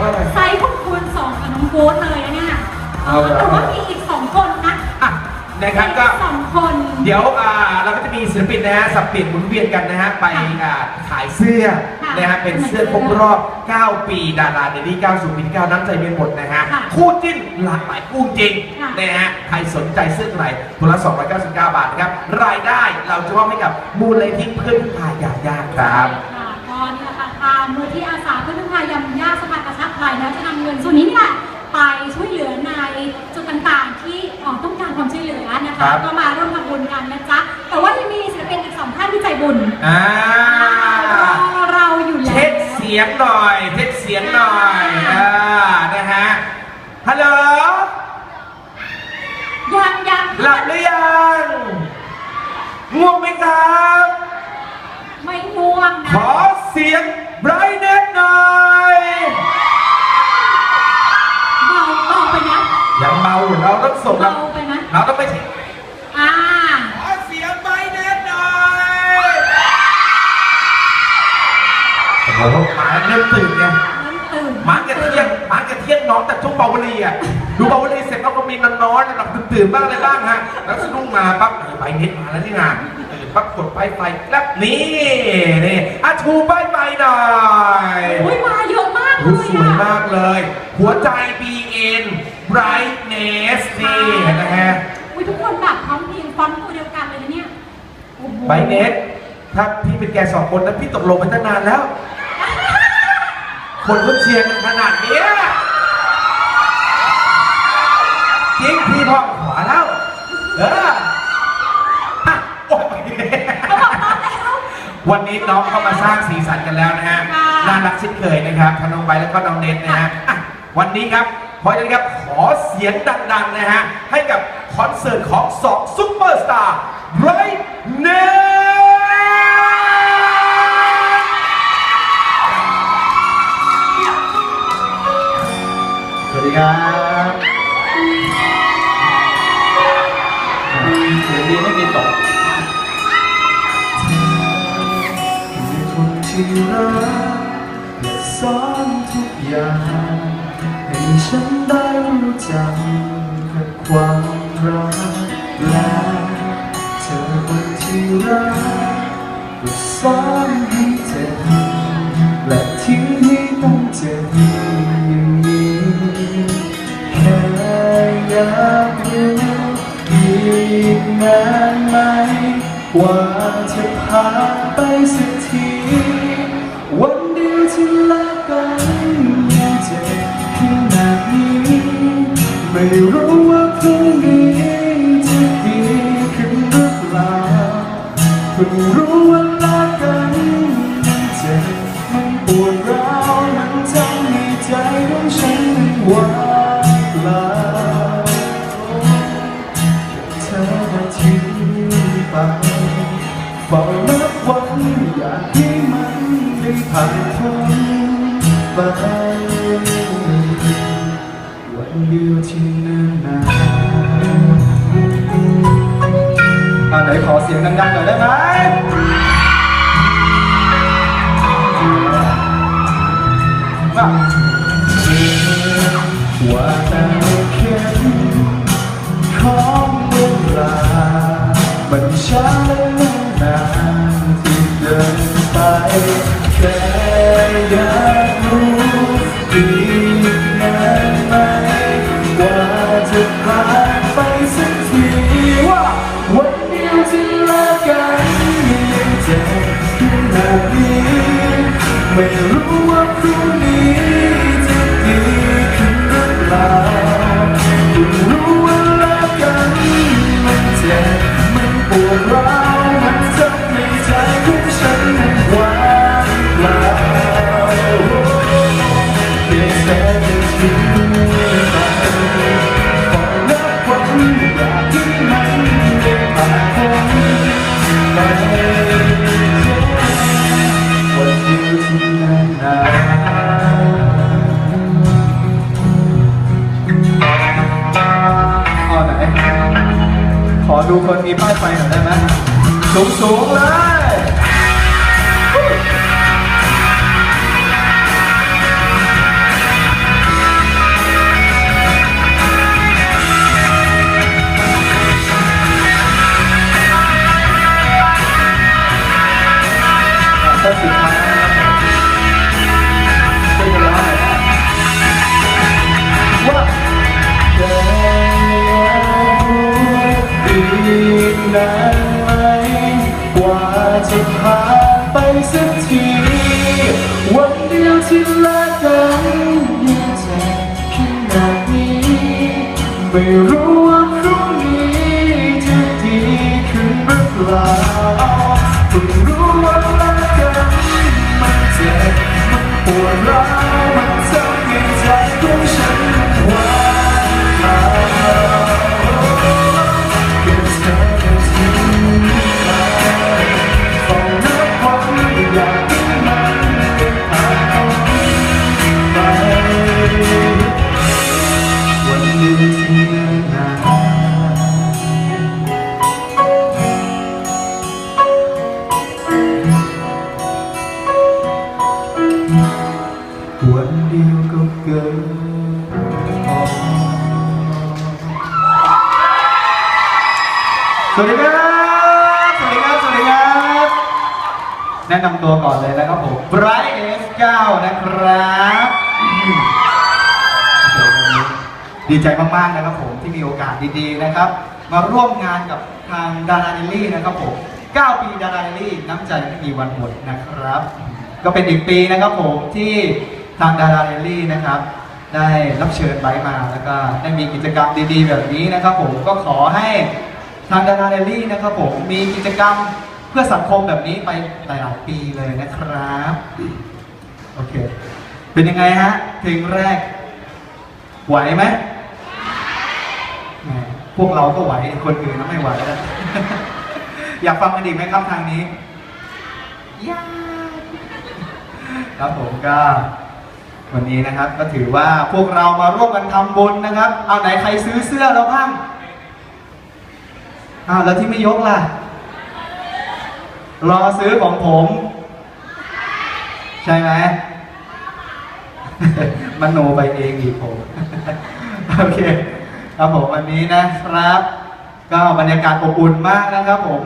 ไรไซส์ของคุณสองกับน้องโบ๊ทเลยนะเนี่ยเอาละ แต่ว่ามีอีกสองคนนะอะนะครับก็อีสองคน เดี๋ยวอ่าเราก็จะมีศิลปินนะฮะสับเปลี่ยนหมุนเวียนกันนะฮะไปอ่าขายเสื้อค่ะนะฮะเป็นเสื้อครบรอบ 9 ปีดาราเดลี่9สู่ปีที่9น้ำใจเมียนหมดนะฮะค่ะคู่จิ้นหลากหลายคู่จริงค่ะ นะฮะใครสนใจเสื้อตัวไหนตัวละ 299 บาทนะครับรายได้เราจะมอบให้กับมูลนิธิเพื่อนพายาญาครับ ค่ะก็นี่แหละค่ะ ทางมูลที่อาสาเพื่อนพายำยาสภากระชับไทยนะจะนำเงินส่วนนี้นี่แหละไปช่วยเหลือในจุดต่างๆ ที่เอ่อต้องการความช่วยเหลือนะครัคะบ ก็มาร่วมทำบุญกันนะจ๊ะแต่ว่ายังมีศิลปินอีกสองท่านที่ใจบุญอ่า รอเราอยู่แล้ว เช็คเสียงหน่อยเช็คเสียงหน่อยอ่านะฮะ ฮัลโหล ยังยังหลับหรือยัง ง่วงไหมครับ ไม่ง่วงขนะอเสียง อยู่เราต้องส่งเราเบาไปนะเราต้องไปที่อ่าขอเสียงไบรท์เน็ตหน่อยโอ้โหหมาเริ่มตื่นไงเริ่มตื่นหมากระเทียมหมากระเทียมน้องแต่ช่วงเบาวลีอะดูเบาวลีเสร็จเขาก็มีนอนนอนๆหลับตื่นๆบ้างอะไรบ้างฮะแล้วสะดุ้งมาปั๊บเออใบเน็ตมาแล้วนี่นะตื่นปั๊บกดไฟไฟแลบนี่นี่อะชูใบใบหน่อย อุ้ยมาเยอะมากเลรู้ยสวยอะมากเลย หัวใจ BN Brightness นี่นะฮะอุ้ยทุกคนแบบพร้อมเพรียงฟอนต์ตัวเดียวกันเลยนะเนี่ยโอ้โหไบเน็ตถ้าพี่เป็นแกสองคนนะพี่ตกลงไปตั้งนานแล้ว คนก็เชียร์กันขนาดเนี้ยจริงพี่พ่อขวาแล้ว เอออะโอ๊ยเขาบอกตอนแล้ววันนี้น้องเข้ามาสร้างสีสันกันแล้วนะฮะค่ะ น่ารักเช่นเคยนะครับทั้งน้องใบร์ทแล้วก็น้องเนทนะฮะอะวันนี้ครับ เพราะฉะนั้นครับขอเสียงดังๆนะฮะ ให้กับคอนเสิร์ตของสองซุปเปอร์สตาร์ไรเนสวัสดีครับเสียงดีไม่มีตกคือคนที่รักและสอนทุกอย่าง ให้ฉันได้รู้จักกับความรักและเธอคนที่รักก็สอนให้เจ็บและทิ้งให้ต้องเจ็บอย่างนี้แค่อยากรู้อีกนานไหมกว่าจะผ่านไปสักที ไม่รู้ว่าพรุ่งนี้จะดีขึ้นหรือเปล่า ดูคนมีป้ายไฟหน่อยได้ไหมสูงสูงเลย นหรือเปล่าเพิ่งรู้ว แนะนำตัวก่อนเลยนะครับผม Bright S9 นะครับดีใจมากๆนะครับผมที่มีโอกาสดีๆนะครับ มาร่วมงานกับทางดาราเดลี่นะครับผม 9 ปีดาราเดลี่น้ำใจไม่มีวันหมดนะครับ ก็เป็นอีกปีนะครับผมที่ทางดาราเดลี่นะครับ ได้รับเชิญไว้มาแล้วก็ได้มีกิจกรรมดีๆ แบบนี้นะครับผมก็ขอให้ทางดาราเดลี่นะครับผมมีกิจกรรม เพื่อสังคมแบบนี้ไปหลายๆปีเลยนะครับ โอเค เป็นยังไงฮะ เพลงแรก ไหวไหมแหมพวกเราก็ไหว คนอื่นก็ไม่ไหวแล้ว อยากฟังกันอีกไหมครับทางนี้ยากครับผมก็ วันนี้นะครับ ก็ถือว่าพวกเรามาร่วมกันทำบุญนะครับ เอาไหนใครซื้อเสื้อแล้วบ้างอ้าวแล้วที่ไม่ยกล่ะ รอซื้อของผม ใช่ไหม มันโนไปเองอีกผม โอเค ครับผมวันนี้นะครับ ก็บรรยากาศอบอุ่นมากนะครับผม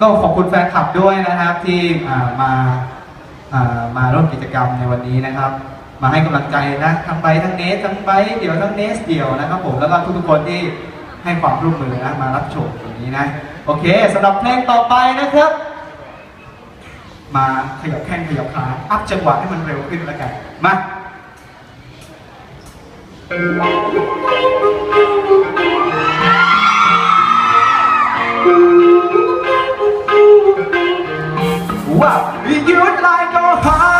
ก็ขอบคุณแฟนคลับด้วยนะครับ ที่อ่ามาามาร่วมกิจกรรมในวันนี้นะครับ มาให้กำลังใจนะทั้งไปทั้งเนสทั้งไปเดี่ยวทั้งเนสเดี่ยวนะครับผมแล้วก็ทุกๆคนที่ให้ความร่วมมือนะมารับชมตรงนี้นะ โอเคสำหรับเพลงต่อไปนะครับ มาขยับแข้งขยับขาอัพจังหวะให้มันเร็วขึ้นแล้วกัน มา Wow, you'd like a heart and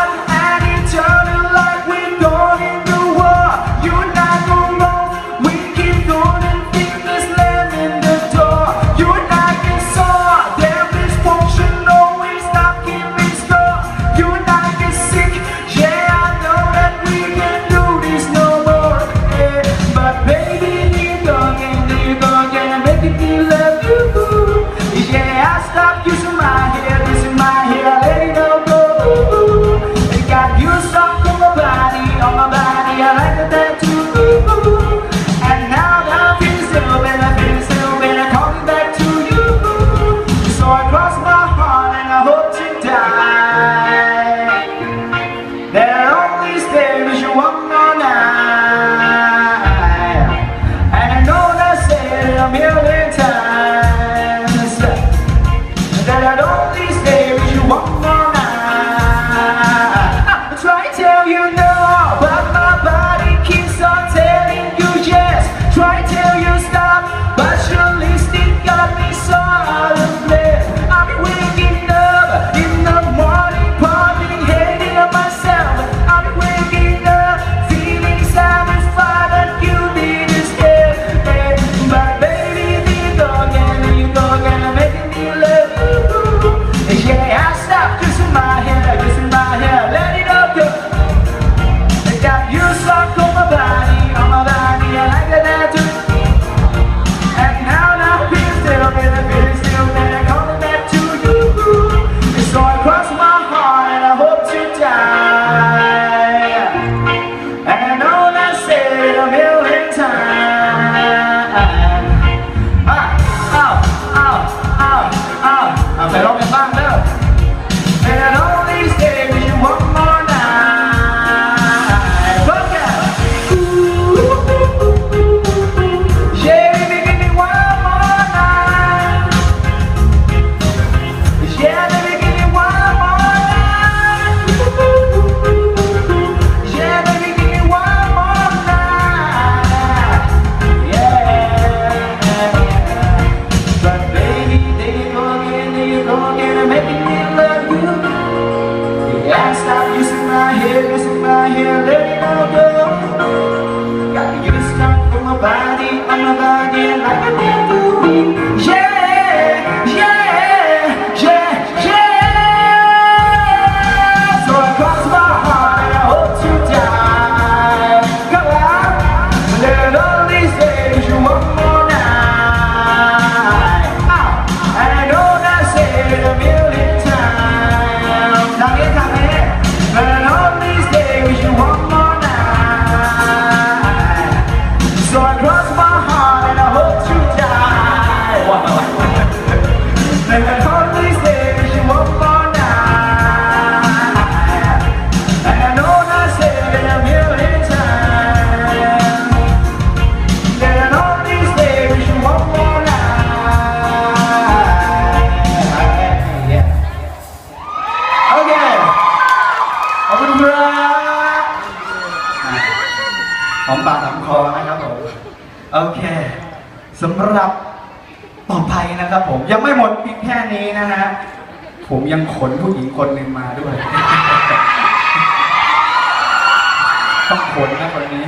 ต้องขนนะคนนี้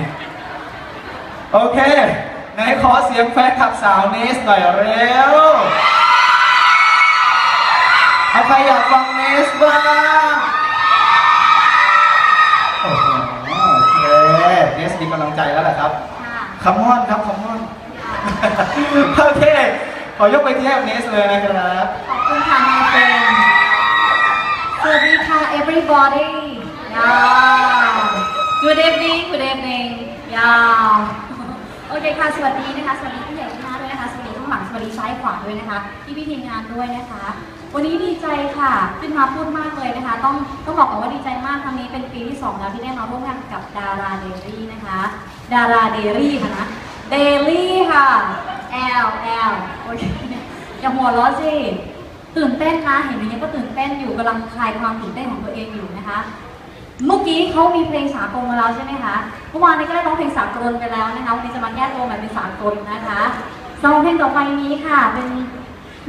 โอเค ไหนขอเสียงแฟนคลับสาวเนสหน่อยเร็วเอาใครอยากฟังเนสบ้างโอ้โหโอเคเนสมีกำลังใจแล้วแหละครับค่ะคัมมอนครับคัมมอนโอเค ขอยกไปที่แอเนสเลยนะครับ ขอบคุณค่ะนายเฟรนสวัสดีค่ะ everybody ยาว good evening good evening ยาวโอเคค่ะ สวัสดีนะคะ สวัสดีผู้ใหญ่ทุกท่านด้วยนะคะ สวัสดีข้างหลัง สวัสดีซ้ายขวาด้วยนะคะพี่พี่ทีมงานด้วยนะคะ วันนี้ดีใจค่ะ ขึ้นมาพูดมากเลยนะคะ ต้องต้องบอกก่อนว่าดีใจมากครั้งนี้เป็นปีที่สองแล้วที่ได้มาร่วมงานกับดาราเดลี่นะคะ ดาราเดลี่ค่ะนะเดลี่ค่ะ L L โอเคอย่าหัวเร้อสิตื่นเต้นนะ เห็นอย่างนี้ก็ตื่นเต้นอยู่กำลังคลายความตื่นเต้นของตัวเองอยู่นะคะ เมื่อกี้เขามีเพลงสากลมาแล้วใช่ไหมคะเมื่อวานนี้ก็ได้ร้องเพลงสากลไปแล้วนะคะวันนี้จะมาแก้ตัวแบบเป็นสากลนะคะสำหรับเพลงต่อไปนี้ค่ะ เป็น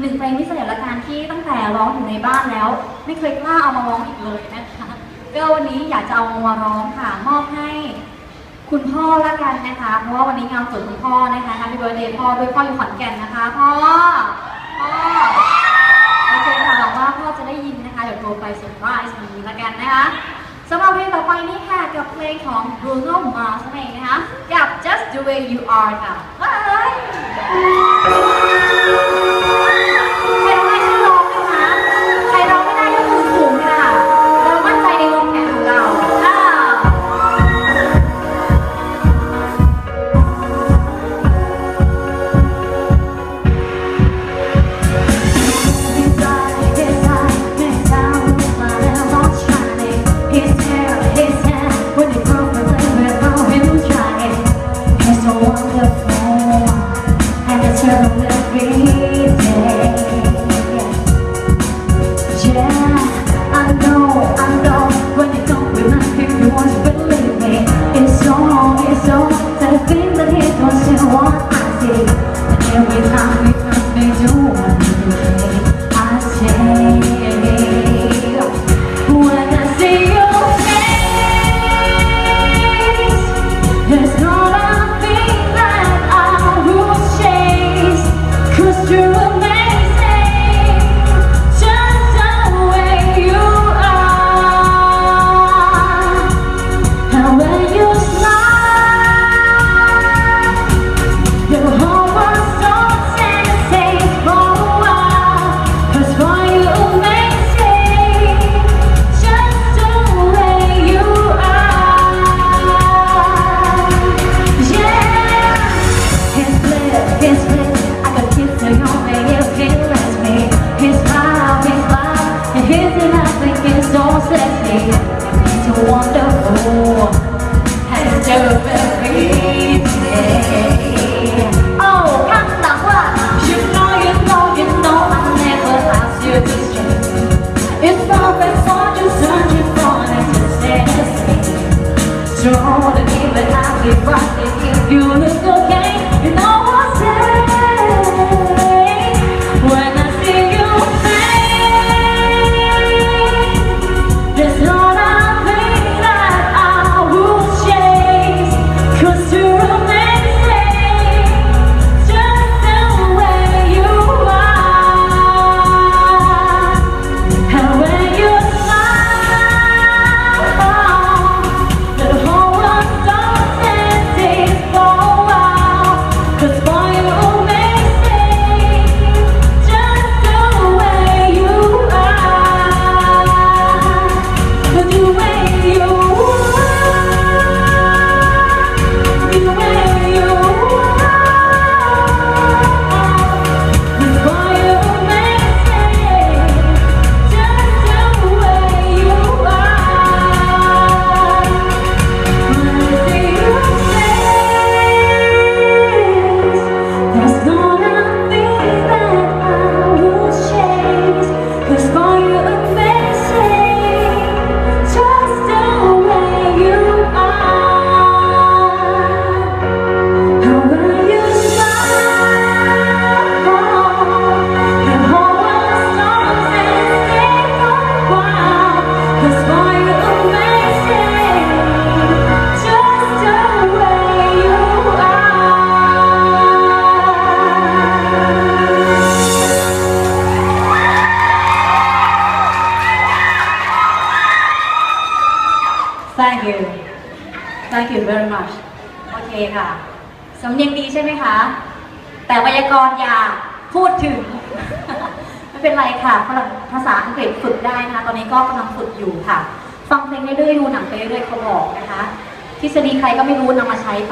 หนึ่งเพลงพิเศษละกันที่ตั้งแต่ร้องอยู่ในบ้านแล้ว ไม่เคยกล้าเอามาร้องอีกเลยนะคะก็วันนี้อยากจะเอามาร้องค่ะมอบให้คุณพ่อละกันนะคะ เพราะว่าวันนี้งานเกิดคุณพ่อนะคะ Happy Birthday พ่อด้วยพ่ออยู่ขอนแก่นนะคะพ่อพ่อโอเคค่ะหวังว่าพ่อจะได้ยินนะคะเดี๋ยวโทรไปเซอร์ไพรส์วันนี้ละกันนะคะ สำหรับเพลงต่อไปนี้ค่ะกับเพลงของ Bruno Mars นั่นเองนะคะ กับ Just the way you are ค่ะบ time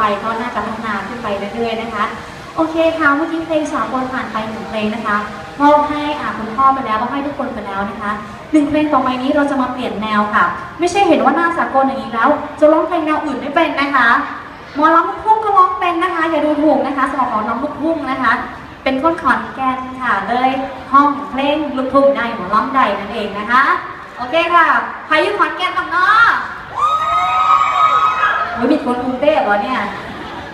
ไปก็น่าจะพัฒนาขึ้นไปเรื่อยๆนะคะ โอเคค่ะเมื่อกี้เพลงสาวบนผ่านไปหนึ่งเพลงนะคะมอบให้อาคุณพ่อไปแล้วมอบให้ทุกคนไปแล้วนะคะหนึ่งเพลงต่อไปนี้เราจะมาเปลี่ยนแนวค่ะ ไม่ใช่เห็นว่าหน้าสากลอย่างนี้แล้ว จะร้องเพลงแนวอื่นไม่เป็นนะคะหมอร้องลูกทุ่งก็ร้องเป็นนะคะ อย่าดูถูกนะคะสำหรับหมอร้องลูกทุ่งนะคะ เป็นคนขอนแก่นค่ะเลยห้องเพลงลูกทุ่งได้หมอร้องใดนั่นเองนะคะ โอเคค่ะใครอยู่ขอนแก่นบ้าเนาะ ไม่มีคนกรุงเทพหรอเนี่ย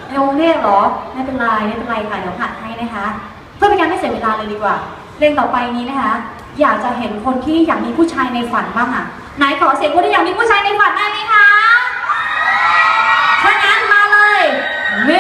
ในกรุงเทพหรอไม่เป็นไรไม่เป็นไรค่ะเดี๋ยวหัดให้นะคะ เพื่อเป็นการไม่เสียเวลาเลยดีกว่าเพลงต่อไปนี้นะคะ อยากจะเห็นคนที่อยากมีผู้ชายในฝันบ้างอะไหนขอเสียงคนที่อยากมีผู้ชายในฝันได้ไหมคะถ้างั้นมาเลยเม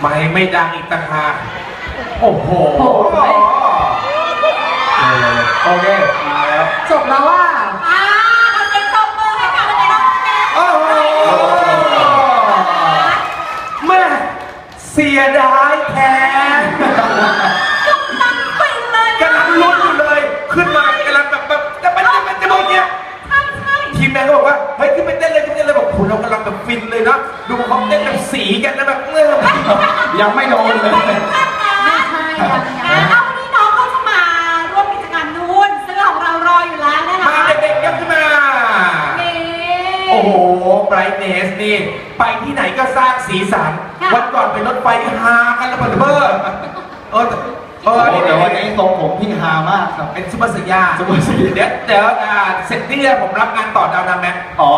ไม่ไม่ดังอีกต่างหากโอ้โหโอ้โหเออโอเคมาแล้ว จบแล้วว่า อ่าเอาเสียงตบมือให้กับนักร้องแม่โอ้โหแม่เสียดายแทนตั้งปิงเลยกำลังลุ้นอยู่เลย ขึ้นมากำลังแบบแบบจะมันจะมันจะบอกเนี้ย ใช่ใช่ ทีมงานก็บอกว่า เฮ้ย ขึ้นไปเต้นเลยขึ้นไปเต้นเลยบอกคุณเรากำลังแบบ ฟินเลยเนาะดูเขาเต้นแบบสีกันนะแบบเงื่อยังไม่โดนเลยไม่ใช่ยังอ่ายังเอาวันนี้น้องเขาจะมาร่วมกิจกรรมนู้นซึ่งของเรารออยู่แล้วนะคะมาเด็กๆกันขึ้นมานี่โอ้โหไบรท์เนสนี่ ไปที่ไหนก็สร้างสีสัน วันก่อนเป็นรถไฟที่ฮากันระเบิดระเบ้อเออแต่ เอโอ้อโหแต่วันนี้ทรงผมพี่ฮามากครับ เป็นซุปเปอร์สยาซุปเปอร์สยาเดี๋ยวเดี๋ยวอ่าเสร็จนี่ผมรับงานต่อดาวนาแม็กอ๋อ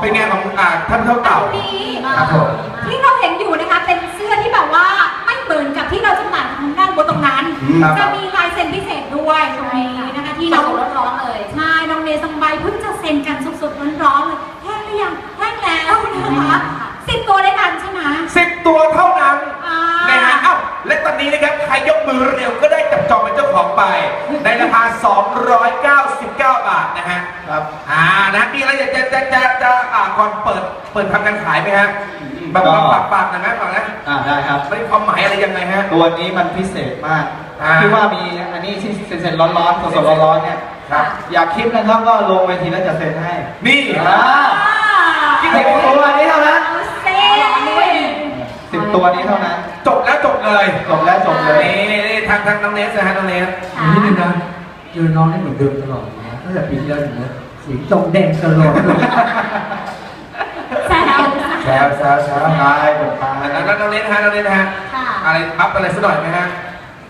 เป็นงานของอ่าท่านเท่าเก่า นี่ครับผม ที่เราเห็นอยู่นะคะเป็นเสื้อที่แบบว่าไม่เหมือนกับที่เราจำหน่ายทางด้านบนตรงนั้น อืมจะมีลายเซ็นพิเศษด้วยตรงนี้นะคะที่ที่น้เราองร้อนๆเลย ใช่น้องเนสังใบเพิ่งจะเซ็นกันสดๆร้อนๆเลยแห้งหรือยังแห้งแล้วนะคะสิบตัวด้วยกันใช่ไหมสิบตัวเท่านั้น อ่า นะฮะเอ้า และตอนนี้นะครับใครยกมือเร็วก็ได้จับจองเป็นเจ้าของไป ในราคา 299 บาทนะฮะครับอ่านะมีอะไรอยากจะจะจะจะอ่าก่อนเปิดเปิดทำการขายไหมฮะแบบก็ฝากฝากหน่อยไหมฝากนะอ่าได้ครับไม่ได้ความหมายอะไรยังไงฮะ ตัวนี้มันพิเศษมากอ่า ที่ว่ามีอันนี้ที่เซ็นๆร้อนๆสดๆร้อนๆเนี่ยครับ อยากคลิปนะครับก็ลงเวทีแล้วจะเซ็นให้นี่อ่าคิดสิเห็บนตัวนี้เท่านั้นเอาเซ่สิบตัวนี้เท่านั้น จบแล้วจบ เลยจบแล้วจบเลยนี่นี่ทางทางน้องเนสนะฮะน้องเนสอีกนิดนึงนะเจอน้องได้เหมือนเดิมตลอดนะตั้งแต่ปีที่แล้วอย่างเงี้ยสีจงแดงตลอดเลยแซวแซวแซวแซวตายผมตายแล้วแล้วน้องเนสฮะน้องเนสฮะค่ะอะไรอัพอะไรสักหน่อยไหมฮะ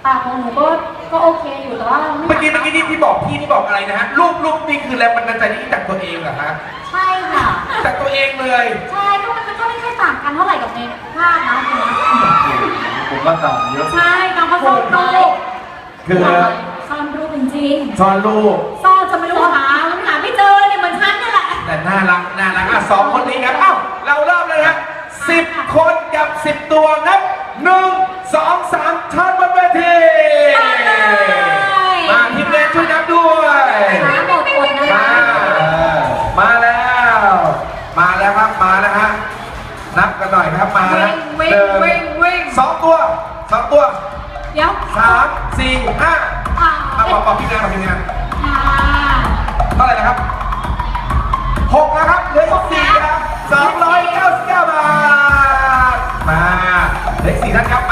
ปากของหนูก็ก็โอเคอยู่แต่ว่าเมื่อกี้เมื่อกี้นี่พี่บอกพี่นี่บอกอะไรนะฮะรูปรูปนี่คือแรงบันดาลใจที่จากตัวเองเหรอฮะใช่ค่ะจากตัวเองเลยใช่ก็มันก็ไม่ค่อยต่างกันเท่าไหร่กับในภาพนะ จริงนะผมก็ต่างเยอะใช่น้องเขาซ่อนรูปคือซ่อนรูปจริงซ่อนรูปๆซ่อนจะไม่รู้หาหาไม่เจอเนี่ยเหมือนฉันนี่แหละ แต่น่ารักน่ารักอะสองคนนี้ครับเอ้าเราเริ่มเลยนะสิบคนกับสิบตัวนับหนึ่งสองสามเชิญบนเวทีมาทีมงานช่วยนับด้วยช้าหมดคนนะมาคะมาแล้ว มาแล้วครับมาแล้วฮะนับกันหน่อยครับมาแล้ววิ่งหนึ่วิ่งวิ่งสองตัวสอง ตัวเดี๋ยวสามสี่ห้าอ่าอะบอกเอกพี่งานบอกพี่งานเท่าไหร่นะครับหกนะครับเลขอกสี่นะครับสามร้อยเก้าสิบเก้าบาทมาเลขสี่ท่านครับ